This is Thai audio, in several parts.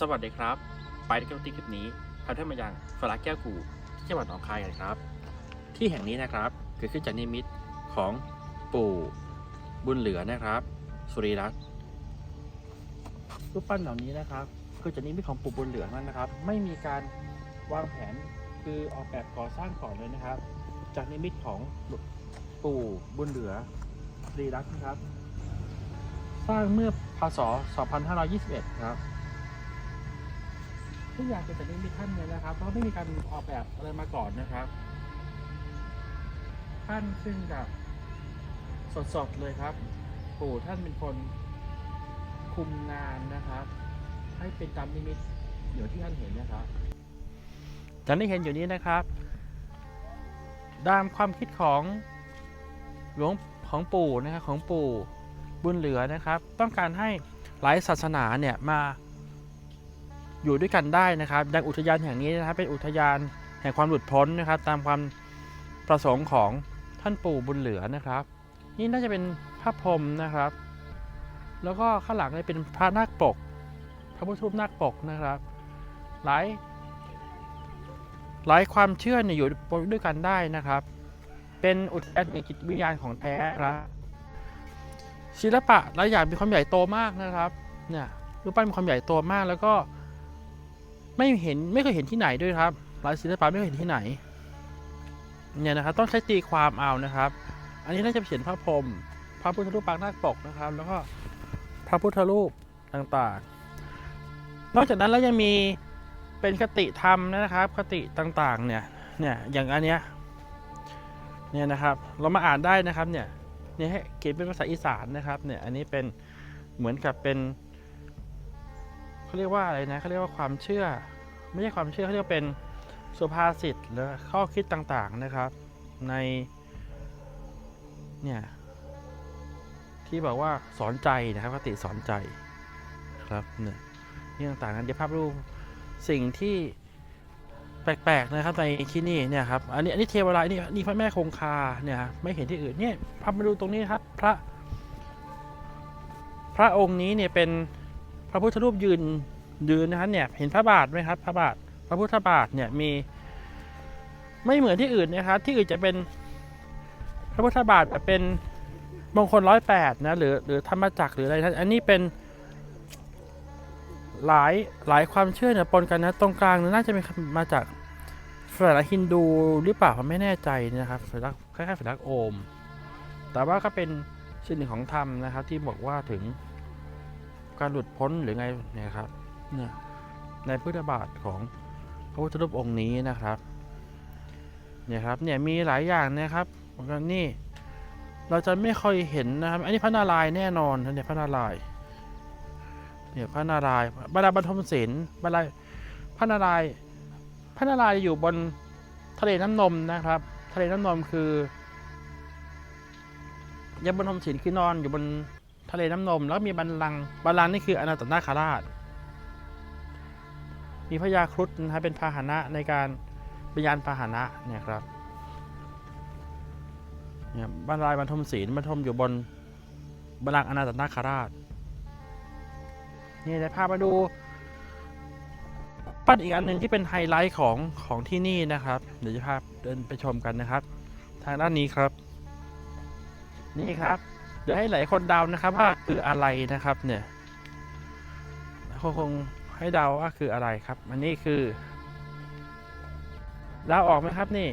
สวัสดีครับ ไปในคลิปคลิปนี้พาท่านมายังฟลาแก้วกูที่จังหวัดหนองคายกันครับ ที่แห่งนี้นะครับเกิดขึ้นจากนิมิตของปู่บุญเหลือนะครับ สุริรัตน์รูปปั้นเหล่านี้นะครับคือจากนิมิตของปู่บุญเหลือนั่นนะครับ ไม่มีการวางแผนคือออกแบบก่อสร้างก่อนเลยนะครับ จากนิมิตของปู่บุญเหลือสุริรัตน์นะครับ สร้างเมื่อพศ 2521 ครับ ทุกอย่างเป็นจากนิมิตท่านเลยนะครับเพราะไม่มีการออกแบบอะไรมาก่อนนะครับท่านซึ่งกับสดๆเลยครับ ปู่ท่านเป็นคนคุมงานนะครับ ให้เป็นตามนิมิตเดี๋ยวที่ท่านเห็นนะครับท่านได้เห็นอยู่นี้นะครับตามความคิดของหลวงของปู่นะครับของปู่บุญเหลือนะครับ ต้องการให้หลายศาสนาเนี่ยมา อยู่ด้วยกันได้นะครับดังอุทยานแห่งนี้นะครับเป็นอุทยานแห่งความหลุดพ้นนะครับ ตามความประสงค์ของท่านปู่บุญเหลือนะครับ นี่น่าจะเป็นพระพรมนะครับ แล้วก็ข้างหลังเนี่ยเป็นพระนาคปก พระพุทธรูปนาคปกนะครับ หลาย หลายความเชื่อเนี่ยอยู่ด้วยกันได้นะครับ เป็นอุทยานจิตวิญญาณของแท้ครับศิลปะหลายอย่างมีความใหญ่โตมากนะครับเนี่ยรูปปั้นมีความใหญ่โตมากแล้วก็ ไม่เห็นไม่เคยเห็นที่ไหนด้วยครับลายศิลปะไม่เคยเห็นที่ไหนเนี่ยนะครับต้องใช้ตีความเอานะครับ อันนี้น่าจะเขียนพระพรหมพระพุทธรูปปางนาคปกนะครับ แล้วก็พระพุทธรูปต่างๆ นอกจากนั้นแล้วยังมีเป็นคติธรรมนะครับ คติต่างๆ เนี่ยเนี่ยอย่างอันเนี้ยเนี่ยนะครับ เรามาอ่านได้นะครับเนี่ยเนี่ยให้เขียนเป็นภาษาอีสานนะครับเนี่ยอันนี้เป็นเหมือนกับเป็น เขาเรียกว่าอะไรนะเขาเรียกว่าความเชื่อ ไม่ใช่ความเชื่อเขาเรียกเป็นสุภาษิตหรือข้อคิดต่างๆนะครับ ในเนี่ยที่บอกว่าสอนใจนะครับคติสอนใจครับเนี่ยนี่ต่างๆนั้นเดี๋ยวภาพรูปสิ่งที่แปลกๆนะครับในที่นี่เนี่ยครับอันนี้อันนี้เทวราชนี่นี่พระแม่คงคาเนี่ยไม่เห็นที่อื่นเนี่ยพามาดูตรงนี้ครับพระ พระองค์นี้เนี่ยเป็น พระพุทธรูปยืนยืนนะครับเนี่ยเห็นพระบาทไหมครับ พระบาทพระพุทธบาทเนี่ยมี ไม่เหมือนที่อื่นนะครับ ที่อื่นจะเป็นพระพุทธบาทแบบเป็นมงคลร้อยแปดนะหรือหรือธรรมจักรหรืออะไรนะอันนี้เป็นหลายหลายความเชื่อเนี่ยปนกันนะตรงกลางน่าจะเป็นมาจากฝรั่งฮินดูหรือเปล่าผมไม่แน่ใจนะครับสัญลักษณ์คล้ายๆสัญลักษณ์โอม แต่ว่าก็เป็นสิ่งหนึ่งของธรรมนะครับที่บอกว่าถึง การหลุดพ้นหรือไงเนี่ยครับเนี่ยในพุทธบาทของพระพุทธรูปองค์นี้นะครับเนี่ยครับเนี่ยมีหลายอย่างนะครับนี่เราจะไม่ค่อยเห็นนะครับ อันนี้พระนารายณ์แน่นอนนเนี่ยพระนารายณ์เนี่ยพระนารายณ์บาราบรรทมศิลป์บาราพระนารายณ์พระนารายณ์อยู่บนทะเลน้ำนมนะครับ ทะเลน้ำนมคือยังบรรทมศิลป์คือนอนอยู่บน ทะเลน้ำนม แล้วมีบัลลัง บัลลังนี่คืออนาตนาคาราช มีพญาครุฑนะครับเป็นพาหนะในการเป็นยานพาหนะเนี่ยครับเนี่ยบรรลายบรรทมศีลบรรทมอยู่บนบัลลังอนาตนาคาราชนี่จะพามาดูปั้นอีกอันหนึ่งที่เป็นไฮไลท์ของของที่นี่นะครับ เดี๋ยวจะพาเดินไปชมกันนะครับ ทางด้านนี้ครับ นี่ครับ เดี๋ยวให้หลายคนเดานะครับ ว่าคืออะไรนะครับเนี่ยคงคงให้เดาว่าคืออะไรครับ อันนี้คือเดาออกไหมครับนี่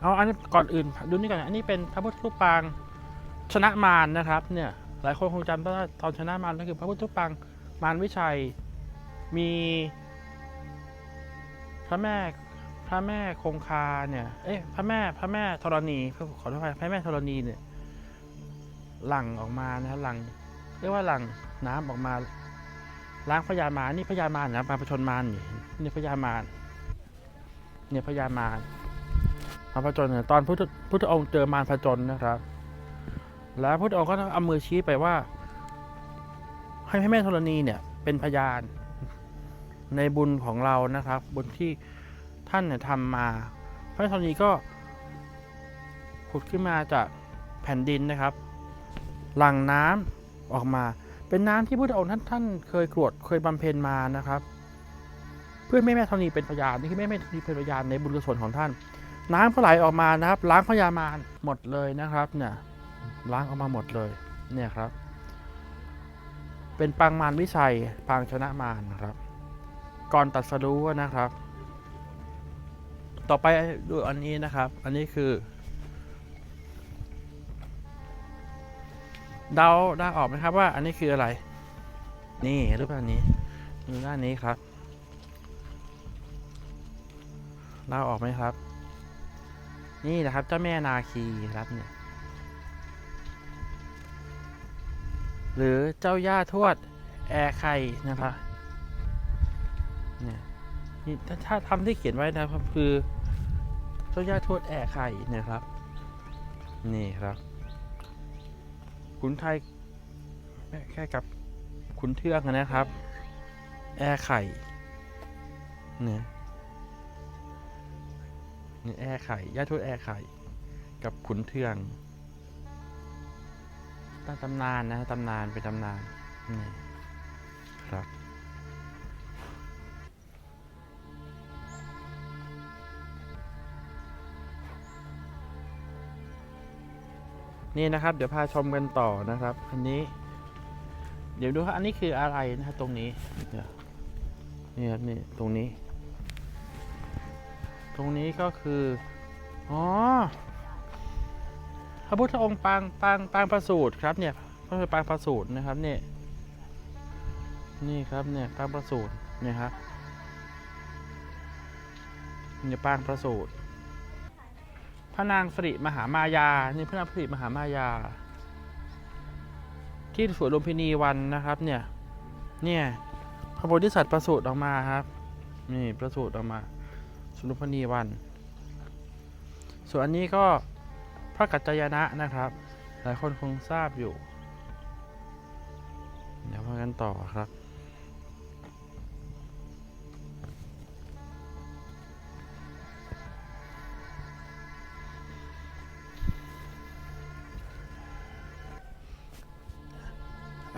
เอาอันนี้ก่อนอื่นดูนี่ก่อนอันนี้เป็นพระพุทธรูปปางชนะมารนะครับเนี่ยหลายคนคงจำได้ว่าตอนชนะมารก็คือพระพุทธรูปปางมารวิชัยมีพระแม่ พระแม่คงคาเนี่ย เอ๊ะ พระแม่ พระแม่ธรณีขอโทษครับพระแม่ธรณีเนี่ย หลั่งออกมานะครับหลั่งเรียกว่าหลั่งน้ำออกมา ล้างพญามารนี่พญามารนะมาผชนมารนี่นี่พญามารเนี่ยพญามารมาผจญเนี่ยตอนพุทธพุทธองค์เจอมารผจญนะครับ แล้วพุทธองค์ก็เอามือชี้ไปว่า ให้พระแม่ธรณีเนี่ย เป็นพยานในบุญของเรานะครับ บุญที่ ท่านเนี่ยทำมา พระธรณีก็ผุดขึ้นมาจากแผ่นดินนะครับหลั่งน้ำออกมา เป็นน้ำที่พุทธองค์ท่านท่านเคยกรวดเคยบำเพ็ญมานะครับ เพื่อแม่แม่ธรณีเป็นพยานนี่คือแม่แม่ธรณีเป็นพยานในบุญกุศลของท่าน น้ำก็ไหลออกมานะครับ ล้างพยามารหมดเลยนะครับเนี่ยล้างออกมาหมดเลยเนี่ยครับ เป็นปางมารวิชัยปางชนะมารนะครับ ก่อนตัดสรู้นะครับ ต่อไปดูอันนี้นะครับ อันนี้คือเดาได้ออกไหมครับว่า อันนี้คืออะไร นี่รูปอันนี้ดูด้านนี้ครับเดาออกไหมครับ นี่นะครับเจ้าแม่นาคีครับเนี่ยหรือเจ้าย่าทวดแอร์ไข่นะครับเนี่ย นี่ถ้าถ้าทำที่เขียนไว้นะครับคือเจ้าย่าทวดแอร์ไข่นะครับ นี่ครับขุนไทยแค่กับขุนเทือกนะครับ แอร์ไข่เนี่ยนี่แอร์ไข่ย่าทวดแอร์ไข่กับขุนเทืองตั้งตำนานนะตำนานเป็นตำนานนี่ครับ นี่นะครับ เดี๋ยวพาชมกันต่อนะครับอันนี้ เดี๋ยวดูครับอันนี้คืออะไรนะครับตรงนี้นี่ครับนี่ตรงนี้ ตรงนี้ก็คืออ๋อพระพุทธองค์ปางปางปางประสูตรครับเนี่ยก็คือปางประสูตรนะครับเนี่ยนี่ครับเนี่ยปางประสูตรเนี่ยครับเนี่ยปางประสูตร พระนางสิริมหามายา นี่พระนางสิริมหามายา ที่สวนลุมพินีวันนะครับ เนี่ย เนี่ยพระโพธิสัตว์ประสูติออกมาครับ นี่ประสูติออกมาสวนลุมพินีวัน ส่วนอันนี้ก็พระกัจจายนะนะครับ หลายคนคงทราบอยู่ เดี๋ยวมากันต่อครับ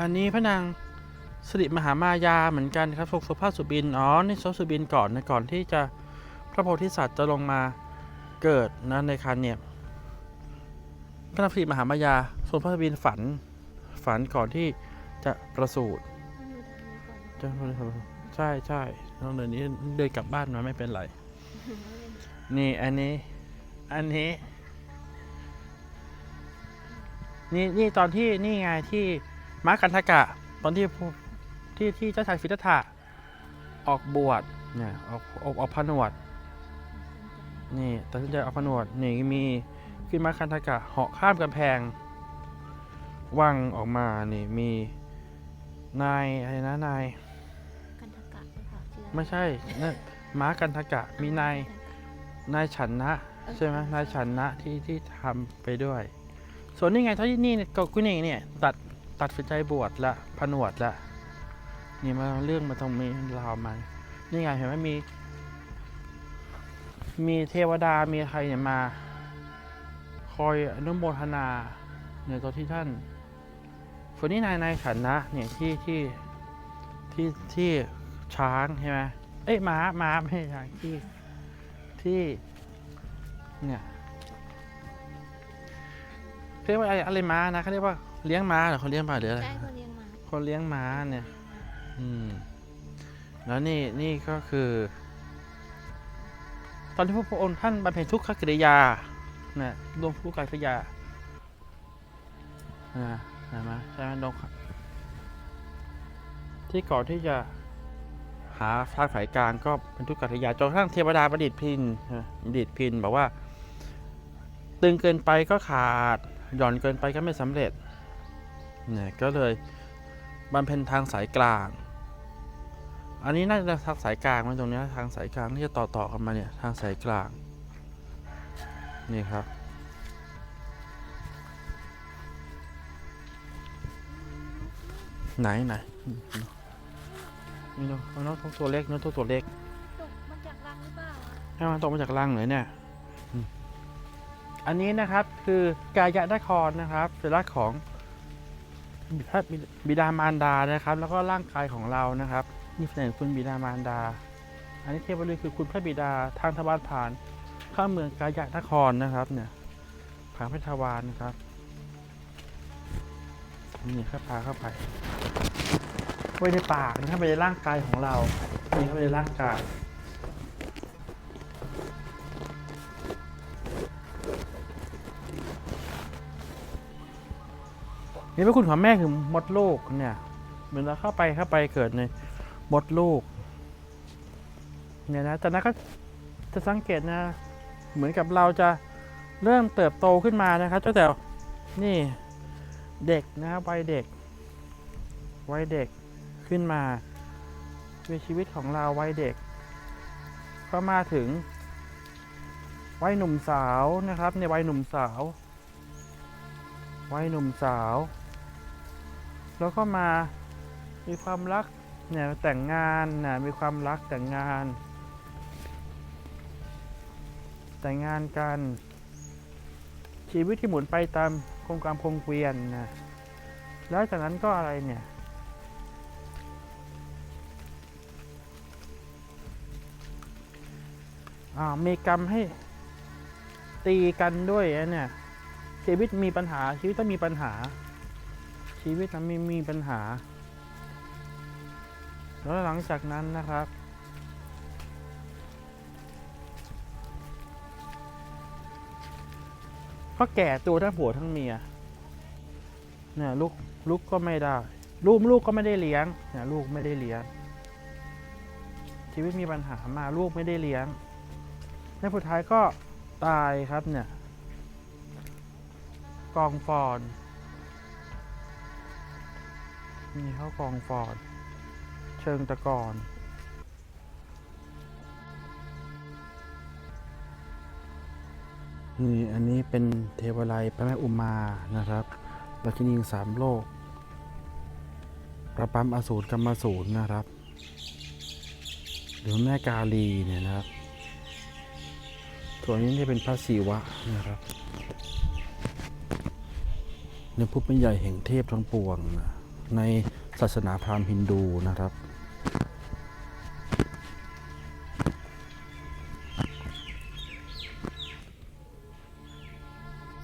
อันนี้พระนางสิริมหามายาเหมือนกันครับทรงสุภาพสุบิน อ๋อ นี่ทรงสุบินก่อนนะก่อนที่จะพระโพธิสัตว์จะลงมาเกิดนะในคันเนี่ยพระนางสิริมหามายาทรงพระสุบินฝันฝันก่อนที่จะประสูติใช่ใช่ต้องเดินนี้เดินกลับบ้านมาไม่เป็นไร นี่อันนี้ อันนี้ นี่นี่ตอนที่นี่ไงที่ ม้ากันทกะ ตอนที่ผู้ที่ที่เจ้าชายสิทธัตถะออกบวชเนี่ยออกออกออกผนวด นี่ตัดสินใจออกผนวดนี่มีขึ้นม้ากันทกะเหาะข้ามกำแพงวังออกมานี่มีนายอะไรนะนาย กันทกะหรือเปล่าชื่อไม่ใช่นั่นม้ากันทกะมีนายนายฉันนะใช่ไหมนายฉันนะที่ที่ทำไปด้วย ส่วนนี่ไงเท่าที่นี่เนี่ยก็กุนี่เนี่ยตัด ตัดสินใจบวชละผนวดละนี่มาเรื่องมาตรงนี้ราวมานี่ไงเห็นไหมมี มีเทวดามีใครเนี่ยมา คอยอนุโมทนาในตัวที่ท่านส่วนนี้นายนายฉันนะเนี่ยที่ที่ที่ที่ช้างใช่ไหมเอ้ยม้าม้าไม่ใช่ช้างที่ที่เนี่ยเรียกว่าอะไรอะไรม้านะเขาเรียกว่า เลี้ยงม้าเหรอเขาเลี้ยงม้าหรืออะไรใช่คนเลี้ยงมาคนเลี้ยงม้าเนี่ย อืม แล้วนี่นี่ก็คือ ตอนที่พระองค์ท่านบำเพ็ญทุกขกิริยาเนี่ยดวงทุกขกิริยานะใช่ไหมใช่ไหมดวงที่ก่อนที่จะหาทางสายกลางก็เป็นทุกขกิริยาจนกระทั่งเทวดาประดิษฐ์พินนะประดิษฐ์พินบอกว่า ตึงเกินไปก็ขาดหย่อนเกินไปก็ไม่สำเร็จ เนี่ยก็เลยบำเพ็ญทางสายกลาง อันนี้น่าจะทางสายกลางมันตรงเนี้ยทางสายกลางที่จะต่อต่อกันมาเนี่ยทางสายกลางนี่ครับไหนไหนนี่ดูเอาน้องตัวเล็กน้องตัวเล็กตกมาจากรังหรือเปล่าให้มันตกมาจากรังเลยเนี่ยอืมอันนี้นะครับคือกายะนครนะครับเป็นรักของ พระบิดามารดานะครับ แล้วก็ร่างกายของเรานะครับนี่แสดงคุณบิดามารดา อันนี้เทพบริคือคุณพระบิดาทางทวารผ่านเข้าเมืองกายะนครนะครับเนี่ยผ่านพระทวารนะครับนี่เข้าพาเข้าไปไว้ในปากนะครับไปในร่างกายของเรานี่เข้าไปในร่างกาย นี่พระคุณของแม่คือมดลูกเนี่ยเหมือนเราเข้าไปเข้าไปเกิดในมดลูกเนี่ยนะจากนั้นก็จะสังเกตนะ เหมือนกับเราจะเริ่มเติบโตขึ้นมานะครับตั้งแต่นี่เด็กนะครับวัยเด็กวัยเด็กขึ้นมาในชีวิตของเราวัยเด็ก ก็มาถึงวัยหนุ่มสาวนะครับ ในวัยหนุ่มสาววัยหนุ่มสาว แล้วก็มามีความรักเนี่ยแต่งงานนะมีความรักแต่งงาน แต่งงานกัน ชีวิตที่หมุนไปตามโครงการพงเกวียนนะแล้วจากนั้นก็อะไรเนี่ยอ่ามีกรรมให้ตีกันด้วยเนี่ยชีวิตมีปัญหาชีวิตต้องมีปัญหา ชีวิตนั้นมีมีปัญหา แล้วหลังจากนั้นนะครับ ก็แก่ตัวทั้งผัวทั้งเมียเนี่ยลูกลูกก็ไม่ได้ ลูกลูกก็ไม่ได้เลี้ยงเนี่ยลูกไม่ได้เลี้ยง ชีวิตมีปัญหามาลูกไม่ได้เลี้ยงในสุดท้ายก็ตายครับเนี่ย กองฟอน นี่เขากองฟอนเชิงตะกอนนี่อันนี้เป็นเทวไลยพระแม่อุมานะครับราชินีสามโลก ประปั๊มอสูรกรรมสูรนะครับ หรือแม่กาลีเนี่ยนะครับส่วนนี้จะเป็นพระศิวะนะครับในผู้เป็นใหญ่แห่งเทพทั้งปวงนะ ในศาสนาพราหมณ์ฮินดูนะครับ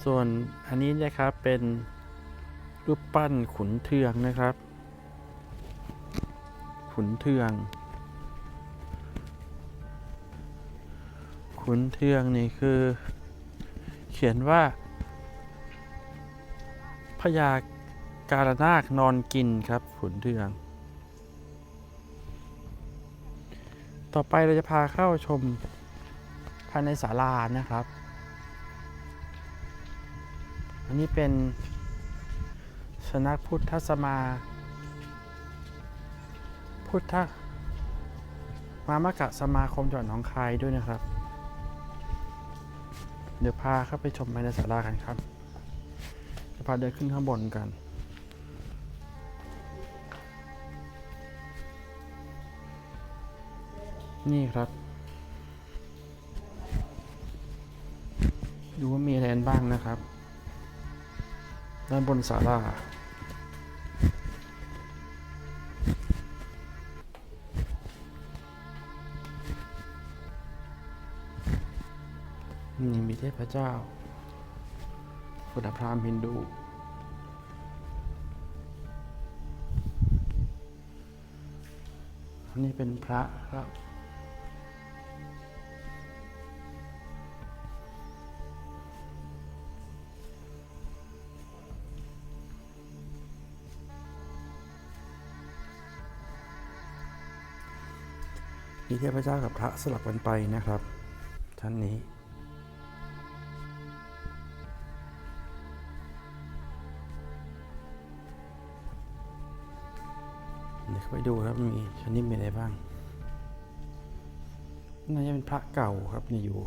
ส่วนอันนี้นะครับเป็นรูปปั้นขุนเทืองนะครับ ขุนเทือง ขุนเทืองนี่คือ เขียนว่าพญา การนาคนอนกินครับขุนเทือง ต่อไปเราจะพาเข้าชมภายในศาลานะครับ อันนี้เป็นสนักพุทธสมา พุทธมามกะสมาคมจังหวัดหนองคายด้วยนะครับ เดี๋ยวพาเข้าไปชมภายในศาลากันครับจะพาเดินขึ้นข้างบนกัน นี่ครับ ดูว่ามีอะไรบ้างนะครับ ด้านบนศาลานี่มีเทพเจ้าพุทธพราหมณ์ฮินดูอันนี้เป็นพระครับ มีเทพเจ้ากับพระสลับกันไปนะครับท่านนี้ เดี๋ยวไปดูครับมีชนิดมีอะไรบ้าง น่าจะเป็นพระเก่าครับนี่อยู่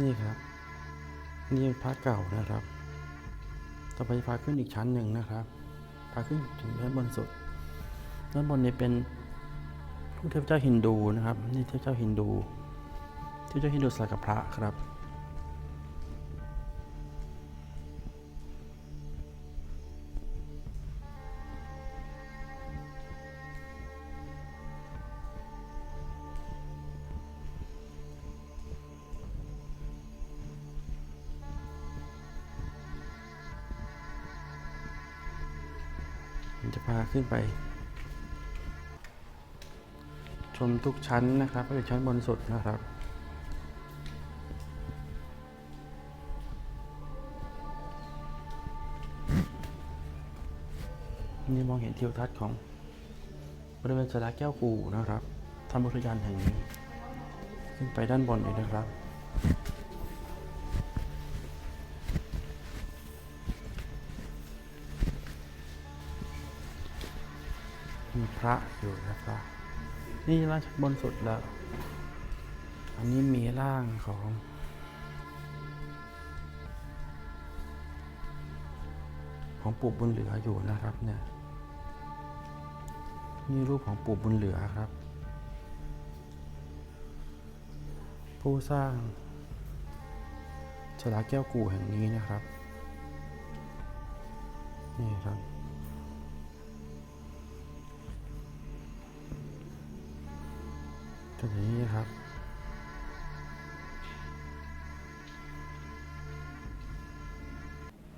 นี่ครับ นี่เป็นพระเก่านะครับ ต่อไปพาขึ้นอีกชั้นหนึ่งนะครับพาขึ้นถึงด้านบนสุด ด้านบนนี้เป็นรูปเทพเจ้าฮินดูนะครับ นี่เทพเจ้าฮินดู เทพเจ้าฮินดูสลักกับพระครับ ขึ้นไป ชมทุกชั้นนะครับไปถึงชั้นบนสุดนะครับนี่มองเห็นทิวทัศน์ของบริเวณสราแก้วกูนะครับธรรมอุทยานแห่งนี้ ขึ้นไปด้านบนเลยนะครับ ระอยู่นะครับ นี่ร่างบนสุดแล้ว อันนี้มีร่างของของปู่บุญเหลืออยู่นะครับเนี่ยนี่รูปของปู่บุญเหลือครับ ผู้สร้างชลาแก้วกู่แห่งนี้นะครับ นี่ครับ ก็อย่างนี้ครับ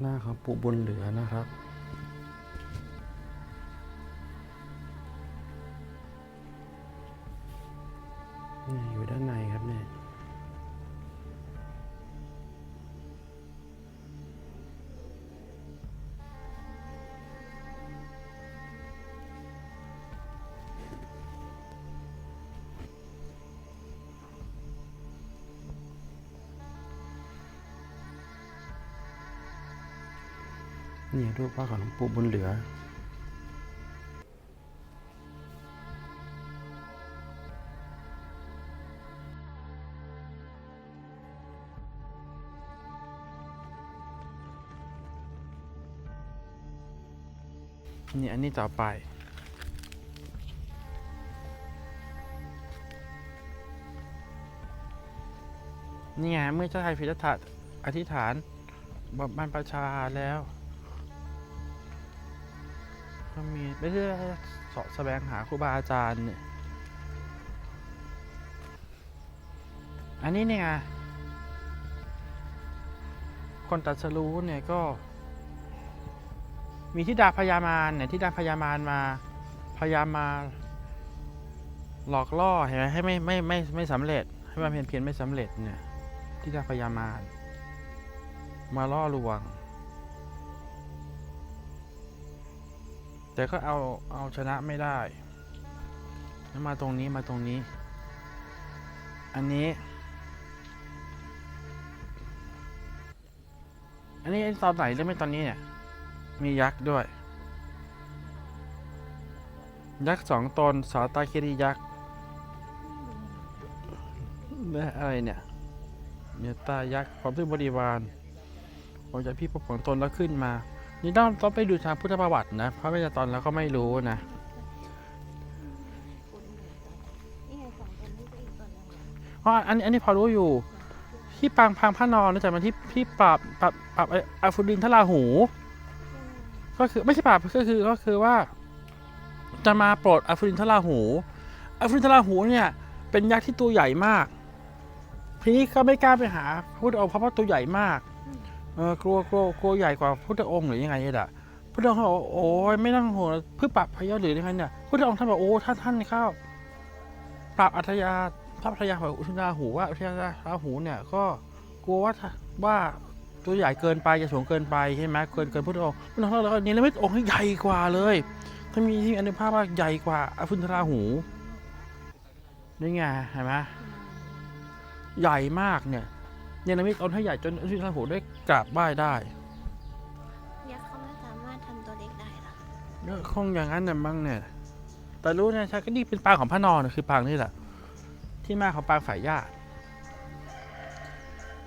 หน้าของปู่บุญเหลือนะครับ รูปภาพของหลวงปู่บุญเหลือ นี่อันนี้ต่อไปนี่ไงเมื่อเจ้าชายฟิรถัตอธิษฐานบรรพชาแล้ว ก็มีไม่ใช่เสาะแสวงหาครูบาอาจารย์เนี่ยอันนี้เนี่ยไงคนตัดสรู้เนี่ยก็ มีทิดาพญามารเนี่ยทิดาพญามารมาพยายามมาหลอกล่อเห็นไหมให้ไม่ไม่ไม่ไม่สำเร็จ ให้มันเพียนเพียนไม่สำเร็จเนี่ยทิดาพญามารมาล่อลวง แต่ก็เอาเอาชนะไม่ได้ แล้วมาตรงนี้มาตรงนี้ อันนี้ อันนี้ตอนไหนเรื่องไม่ตอนนี้เนี่ย มียักษ์ด้วย ยักษ์สองตนสาตาคิริยักษ์และอะไรเนี่ยเนตายักษ์พร้อมด้วยบริวารออกจากพี่พบของตนแล้วขึ้นมา นี่ต้องต้องไปดูทางพุทธประวัตินะ เพราะไม่ใช่ตอนแล้วก็ไม่รู้นะเพราะอันนี้อันนี้พอรู้อยู่ ที่ปางพังพระนอนนะแต่มันที่ที่ปราบปราบปราบไอ้อฟุดินทราหู ก็คือไม่ใช่ปราบก็คือก็คือว่า จะมาโปรดอาฟุรินทราหูอาฟุรินทราหูเนี่ย เป็นยักษ์ที่ตัวใหญ่มากทีนี้ก็ไม่กล้าไปหาพระพุทธองค์เพราะว่าตัวใหญ่มาก เออกลัวกลัวกลัวใหญ่กว่าพุทธองค์หรือยังไงเนี่ยแหละพุทธองค์เขาบอกโอ้ยไม่ต้องห่วงเพื่อปราบพยศหรือยังไงเนี่ยพุทธองค์ท่านบอกโอ้ท่านท่านเข้าปราบอัธยาพระอัธยาของอุทราหูว่าอุทราหูเนี่ยก็กลัวว่าว่าตัวใหญ่เกินไปจะสูงเกินไปใช่ไหมเกินเกินพุทธองค์พุทธองค์แล้วก็เนรมิตองค์ให้ใหญ่กว่าเลยถ้ามีที่อนุภาพว่าใหญ่กว่าอฟุนทราหูนี่ไงเห็นไหมใหญ่มากเนี่ย เนรมิตองค์ให้ใหญ่จนอฟุนทราหูได้กราบไหว้ได้ยักษ์เขาไม่สามารถทำตัวเล็กได้หรอก็คงอย่างนั้นนะมั้งเนี่ย แต่รู้นะใช่ก็นี่เป็นปางของพระนอนคือปางนี่แหละ ที่มาของปางฝ่ายญาติ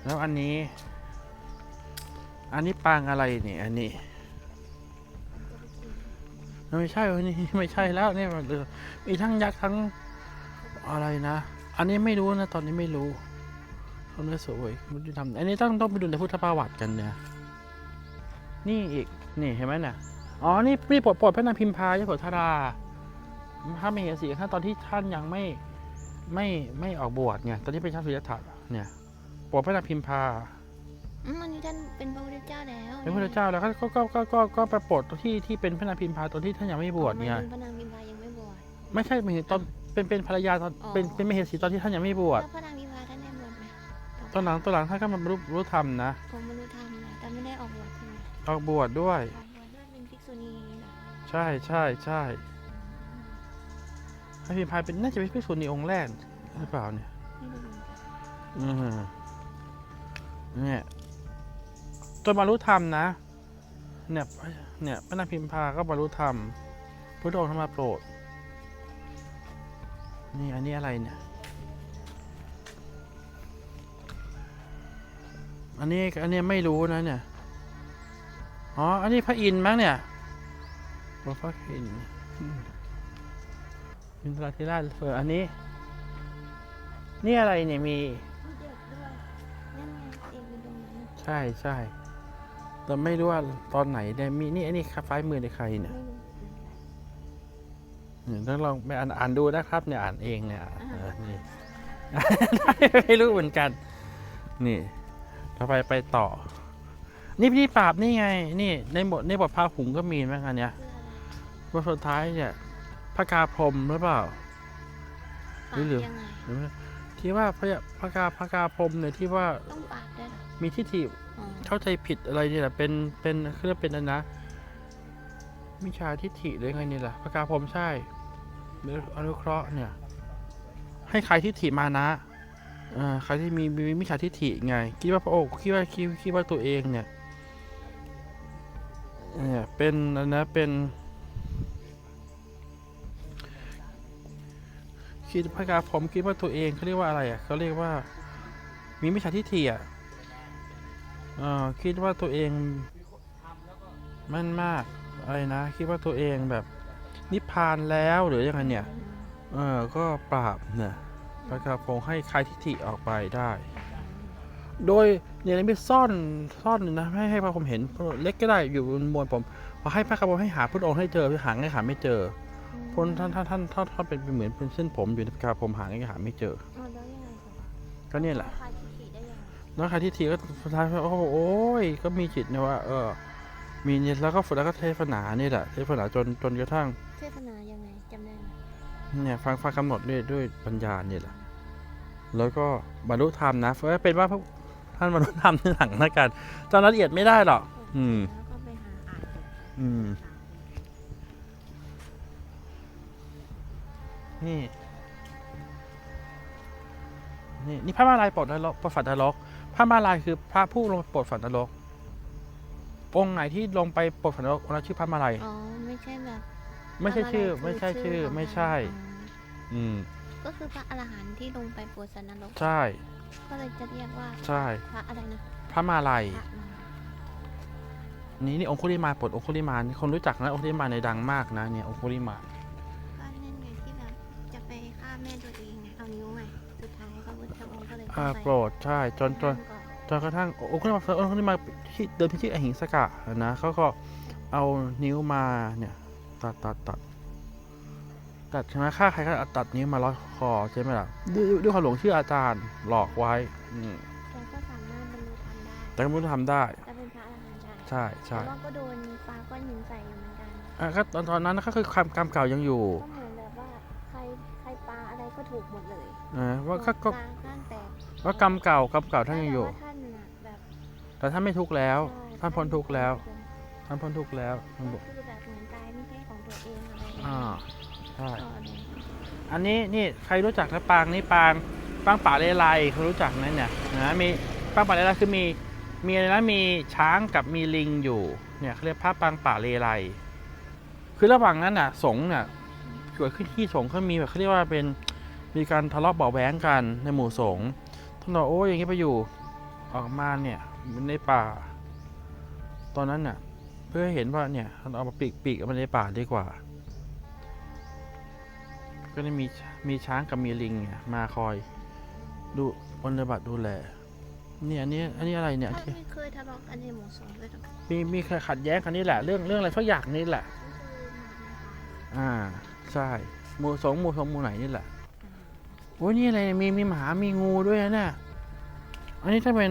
แล้วอันนี้ อันนี้ปางอะไรเนี่ยอันนี้ไม่ใช่วันนี้ไม่ใช่แล้วเนี่ยมันเออมีทั้งยักษ์ทั้งอะไรนะ อันนี้ไม่รู้นะ ตอนนี้ไม่รู้ เขาเนื้อสวยมันจะทำอันนี้ต้องต้องไปดูในพุทธประวัติกันเนี่ยนี่อีกนี่เห็นไหมเนี่ยอ๋อนี่นี่ปลดปลดพระนางพิมพายโสธราพระมเหสีท่านตอนที่ท่านยังไม่ไม่ไม่ออกบวชเนี่ยตอนที่เป็นชาติสุยถะเนี่ยปลดพระนางพิมพาอืมอันนี้ท่านเป็นพระพุทธเจ้าแล้วเป็นพระเจ้าแล้วก็ก็ก็ก็ก็ก็ไปปลดที่ที่เป็นพระนางพิมพาตอนที่ท่านยังไม่บวชเนี่ยอ๋อหมายถึงพระนางพิมพายังไม่บวชไม่ใช่หมายถึงตอนเป็นเป็นภรรยาตอนอ๋อเป็นเป็นมเหสีตอนที่ท่านยังไม่บวชแล้วพระ ตอนหลังตอนหลังท่านก็มารู้รู้ธรรมนะผมไม่รู้ทำนะแต่ไม่ได้ออกบวชใช่ไหมออกบวชด้วย ออกบวชด้วยเป็นภิกษุณีเหรอใช่ใช่ใช่พระพิมพาเป็นน่าจะเป็นพิกษุณีองค์แรกหรือเปล่าเนี่ย ไม่รู้เหมือนกันอืมเนี่ยจนบรรลุธรรมนะ เนี่ยเนี่ยพระนางพิมพาก็บรรลุธรรมพระองค์ท่านมาโปรด นี่อันนี้อะไรเนี่ย อันนี้อันนี้ไม่รู้นะเนี่ย อ๋อ อันนี้พระอินทร์มั้งเนี่ยพระอินทร์อินทราธิราชเอออันนี้ นี่อะไรเนี่ยมี ใช่ใช่แต่ไม่รู้ว่าตอนไหนเนี่ยมีนี่อันนี้ครับไฟมือในใครเนี่ยเหมือนกันเนี่ยต้องลองไปอ่านอ่านดูนะครับเนี่ยอ่านเองเนี่ยนี่ไม่รู้เหมือนกัน นี่ ต่อไปไปต่อ นี่พี่ปราบนี่ไง นี่ในบทในบทพาหุงก็มีไหมกันเนี่ยเพื่ออะไรบทสุดท้ายเนี่ยพระกาพรหมหรือเปล่าปาหรือดหรือยังไงหรือว่าที่ว่าพระยาพระกาพระกาพรหมเนี่ยที่ว่าต้องปาดด้วยเหรอมีทิฏฐิอ๋อเข้าใจผิดอะไรเนี่ยแหละเป็นเป็นคือเรียกเป็นอันนะมิจฉาทิฏฐิหรือไงนี่แหละพระกาพรหมใช่หรืออนุเคราะห์เนี่ย ให้ใครทิฏฐิมานะเอ่าใครที่มีมีมิจฉาทิฏฐิไง คิดว่าพระองค์คิดว่าคิดคิดว่าตัวเองเนี่ยเนี่ยเป็นอันะเป็นคิดพระกาพรหมคิดว่าตัวเองเขาเรียกว่าอะไรอะเขาเรียกว่า มีมิจฉาทิฏฐิอะคิดว่าตัวเองแม่นมากอะไรนะ คิดว่าตัวเองแบบนิพพานแล้วหรือยังไงเนี่ย เออก็ปราบเนี่ย พระกาพงให้คลายทิฏฐิออกไปได้ โดยเนี่ยไม่ซ่อนซ่อนนะไม่ให้พระผมเห็นเล็กก็ได้อยู่บนมวลผมพอให้พระกาพงให้หาพระองค์ให้เจอหาไงหาไม่เจอเพราะท่านท่านท่านท่านท่านเป็นเหมือนเป็นเส้นผมอยู่ในพระกาผมหาไงหาไม่เจออ๋อแล้วยังไงต่อก็เนี่ยแหละคลายทิฏฐิได้ยังไงแล้วใครที่ทีก็สุดท้ายก็โอ้โหโอ้ยก็มีจิตเนี่ยว่า เออ มีเนี่ยแล้วก็ฝึกแล้วก็เทศนาเนี่ยแหละเทศนาจนจนกระทั่ง เทศนายังไงจำได้ไหมเนี่ยฟังฟังกำหนดด้วยด้วยปัญญาเนี่ยแหละ แล้วก็บรรลุธรรมนะเพราะว่าเป็นว่าพระท่านบรรลุธรรมในหลังนะกันจำรายละเอียดไม่ได้หรอกอืมแล้วก็ไปหาอ่านดูอืม นี่ นี่นี่พระมาลายปลดนรกปลดฝันนรกพระมาลายคือพระผู้ลงปลดฝันนรกองค์ไหนที่ลงไปปลดฝันนรกองค์นั้นชื่อพระมาลาย อ๋อ ไม่ใช่แบบไม่ใช่ชื่อพระไม่ใช่ชื่อของไม่ใช่อ๋ออืม ก็คือพระอรหันต์ที่ลงไปปวดสันนรก ใช่ ก็เลยจะเรียกว่าใช่ พระอะไรนะพระมาลายพระมานี่นี่องคุลิมานปลดองคุลิมานคนรู้จักนะองคุลิมานในยดังมากนะเนี่ยองคุลิมานก็นั่นไงที่แบบจะไปฆ่าแม่ตัวเองไงเอานิ้วไงสุดท้ายพระพุทธองค์ก็เลยอ่าเข้าไปโปรดใช่จนจนก่อนจนกระทั่งองคุลิมานองคุลิมานที่เดินพิชิตอหิงสกะนะเขาก็เอานิ้วมาเนี่ยตัดตัดตัด ตัดใช่ไหมฆ่าใครก็ตัดนิ้วมาล็อกคอใช่ไหมล่ะด้วยด้วยความหลงเชื่ออาจารย์หลอกไว้อืมแต่ก็สามารถบรรลุธรรมได้แต่ก็ไม่รู้ทำได้จะเป็นพระอรหันต์ได้ใช่ใช่แต่ว่าก็โดนฟ้าก้อนหินใส่อยู่เหมือนกันอะก็ตอนตอนนั้นก็คือความกรรมเก่ายังอยู่ก็เหมือนแบบว่าใครใครปลาอะไรก็ถูกหมดเลยอ่าว่าก็ก็ปลาข้างแตกว่ากรรมเก่ากรรมเก่าท่านยังอยู่แต่ว่าท่านน่ะแบบแต่ท่านไม่ทุกข์แล้วใช่ท่านพ้นทุกข์แล้ว ท่านพ้นทุกข์แล้วท่านบก็อกคือแบบเหมือนกายไม่ใช่ของตัวเองอะไรอย่างเงี้ยอ่า ใช่อันนี้นี่ใครรู้จักนะปางนี่ปางปางป่าเลไลเขารู้จักนะเนี่ยนะมีปางป่าเลไลคือมีมีอะไรนะมีช้างกับมีลิงอยู่เนี่ยเขาเรียกพระปางป่าเลไลคือระหว่างนั้นน่ะ สงเนี่ยเกิดขึ้นที่สงเขามีแบบเขาเรียกว่าเป็นมีการทะเลาะเบาะแว้งกันในหมู่สงท่านบอกโอ้ยอย่างนี้ไปอยู่ออกมาเนี่ยในป่า ตอนนั้นน่ะ เพื่อเห็นว่าเนี่ยเอามาปีกปีกเอามาในป่าดีกว่า ก็จะมีมีช้างกับมีลิงเนี่ยมาคอยดูปฏิบัติดูแลนี่อันนี้อันนี้อะไรเนี่ยถ้าที่ไม่เคยทะเลาะกันในหมู่สงฆ์ด้วยหรอกมีมีใครขัดแย้งกันนี่แหละเรื่องเรื่องอะไรสักอย่างนี่แหละ อ่าใช่หมู่สองหมู่สองหมู่ไหนนี่แหละโอ้ยนี่อะไรเนี่ยมีมีหมามีงูด้วยนะเนี่ยอันนี้ถ้าเป็น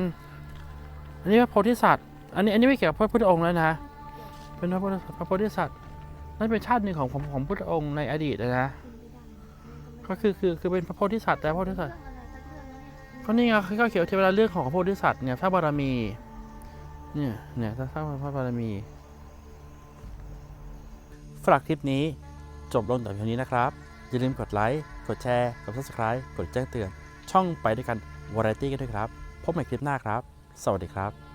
อันนี้พระโพธิสัตว์ อันนี้อันนี้ไม่เกี่ยวกับพระพุทธองค์แล้วนะเป็นพระโพธิพระโพธิสัตว์นั่นเป็นชาติหนึ่งของของของพุทธองค์ในอดีตเลยนะ ก็คือคือคือเป็นพระโพธิสัตว์แต่พระโพธิสัตว์ก็นี่ไงเขาก็เขียวเทวดาเรื่องของพระโพธิสัตว์เนี่ยพระบารมี เนี่ยเนี่ยถ้าถ้าพระบารมีฝากคลิปนี้จบลงแต่เพียงนี้นะครับ อย่าลืมกดไลค์กดแชร์กด subscribe กดแจ้งเตือน ช่องไปด้วยกันวาไรตี้กันด้วยครับ พบใหม่คลิปหน้าครับ สวัสดีครับ